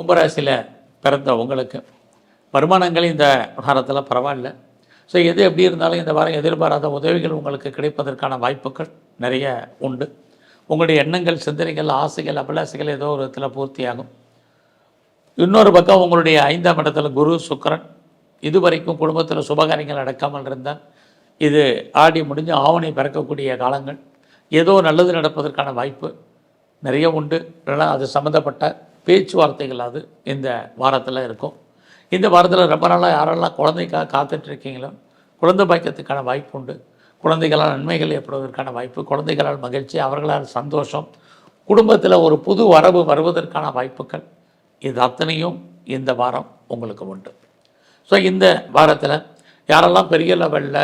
கும்பராசியில் பிறந்த உங்களுக்கு வருமானங்கள் இந்த வாரத்தில் பரவாயில்ல. ஸோ எது எப்படி இருந்தாலும் இந்த வாரம் எதிர்பாராத உதவிகள் உங்களுக்கு கிடைப்பதற்கான வாய்ப்புகள் நிறைய உண்டு. உங்களுடைய எண்ணங்கள் சிந்தனைகள் ஆசைகள் அபிலாசைகள் ஏதோ ஒரு விதத்தில் பூர்த்தியாகும். இன்னொரு பக்கம் உங்களுடைய ஐந்தாம் இடத்துல குரு சுக்கிரன். இதுவரைக்கும் குடும்பத்தில் சுபகாரியங்கள் நடக்காமல் இருந்தால் இது ஆடி முடிஞ்சு ஆவணி பிறக்கக்கூடிய காலங்கள். ஏதோ நல்லது நடப்பதற்கான வாய்ப்பு நிறைய உண்டு. இல்லைனா அது சம்மந்தப்பட்ட பேச்சுவார்த்தைகள் அது இந்த வாரத்தில் இருக்கும். இந்த வாரத்தில் ரொம்ப நாளாக யாரெல்லாம் குழந்தைக்காக காத்துட்ருக்கீங்களோ குழந்தை பாக்கியத்துக்கான வாய்ப்பு உண்டு. குழந்தைகளால் நன்மைகள் ஏற்படுவதற்கான வாய்ப்பு குழந்தைகளால் மகிழ்ச்சி அவர்களால் சந்தோஷம் குடும்பத்தில் ஒரு புது வரவு வருவதற்கான வாய்ப்புகள் இது அத்தனையும் இந்த வாரம் உங்களுக்கு உண்டு. ஸோ இந்த வாரத்தில் யாரெல்லாம் பெரிய லெவலில்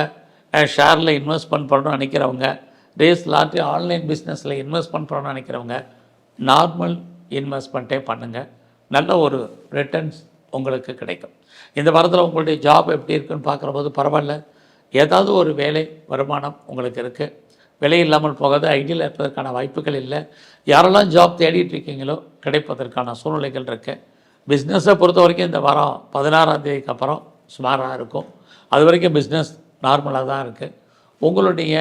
ஷேரில் இன்வெஸ்ட்மெண்ட் பண்ணணும்னு நினைக்கிறவங்க ரேஸ் லாட்டி ஆன்லைன் பிஸ்னஸில் இன்வெஸ்ட்மெண்ட் பண்ணணும்னு நினைக்கிறவங்க நார்மல் இன்வெஸ்ட்மெண்ட்டே பண்ணுங்கள் நல்ல ஒரு ரிட்டர்ன்ஸ் உங்களுக்கு கிடைக்கும். இந்த வாரத்தில் உங்களுடைய ஜாப் எப்படி இருக்குன்னு பார்க்குற போது பரவாயில்ல. ஏதாவது ஒரு வேலை வருமானம் உங்களுக்கு இருக்குது விலை இல்லாமல் போகாது. ஐடியில் இருப்பதற்கான வாய்ப்புகள் இல்லை. யாரெல்லாம் ஜாப் தேடிட்டு இருக்கீங்களோ கிடைப்பதற்கான சூழ்நிலைகள் இருக்குது பிஸ்னஸை பொறுத்த வரைக்கும் இந்த வாரம் பதினாறாம் தேதிக்கு அப்புறம் சுமாராக இருக்கும். அது வரைக்கும் பிஸ்னஸ் நார்மலாக தான் இருக்குது உங்களுடைய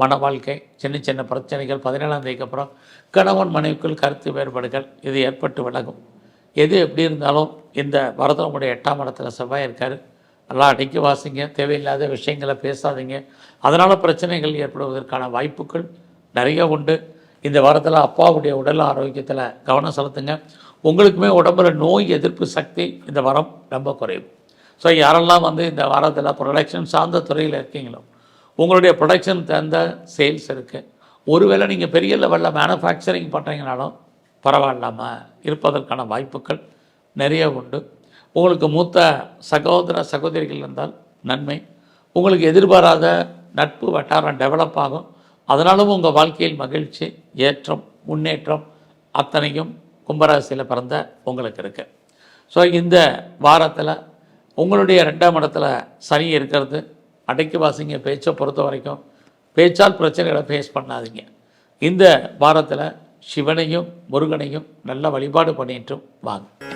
மன வாழ்க்கை சின்ன சின்ன பிரச்சனைகள் பதினேழாம் தேதிக்கு அப்புறம் கணவன் மனைவிக்குள் கருத்து வேறுபாடுகள் இது ஏற்பட்டு விலகும். எது எப்படி இருந்தாலும் இந்த வரதம் எட்டாம் இடத்துல செவ்வாய் இருக்கார். நல்லா அடக்கி வாசிங்க தேவையில்லாத விஷயங்களை பேசாதீங்க. அதனால் பிரச்சனைகள் ஏற்படுவதற்கான வாய்ப்புகள் நிறைய உண்டு. இந்த வாரத்தில் அப்பாவுடைய உடல் ஆரோக்கியத்தில் கவனம் செலுத்துங்க. உங்களுக்குமே உடம்புல நோய் எதிர்ப்பு சக்தி இந்த வாரம் ரொம்ப குறையும் ஸோ யாரெல்லாம் வந்து இந்த வாரத்தில் ப்ரொடக்ஷன் சார்ந்த துறையில் இருக்கீங்களோ உங்களுடைய ப்ரொடக்ஷன் தகுந்த சேல்ஸ் இருக்குது ஒருவேளை நீங்கள் பெரிய லெவலில் மேனுஃபேக்சரிங் பண்ணுறீங்கனாலும் பரவாயில்லாமல் இருப்பதற்கான வாய்ப்புகள் நிறைய உண்டு. உங்களுக்கு மூத்த சகோதர சகோதரிகள் இருந்தால் நன்மை. உங்களுக்கு எதிர்பாராத நட்பு வட்டாரம் டெவலப் ஆகும். அதனாலும் உங்கள் வாழ்க்கையில் மகிழ்ச்சி ஏற்றம் முன்னேற்றம் அத்தனையும் கும்பராசியில் பிறந்த உங்களுக்கு இருக்குது ஸோ இந்த வாரத்தில் உங்களுடைய ரெண்டாம் இடத்துல சனி இருக்கிறது. அடக்கி வாசிங்க பேச்சை பொறுத்த வரைக்கும். பேச்சால் பிரச்சனைகளை ஃபேஸ் பண்ணாதீங்க. இந்த வாரத்தில் சிவனையும் முருகனையும் நல்ல வழிபாடு பண்ணிட்டும் வாங்க.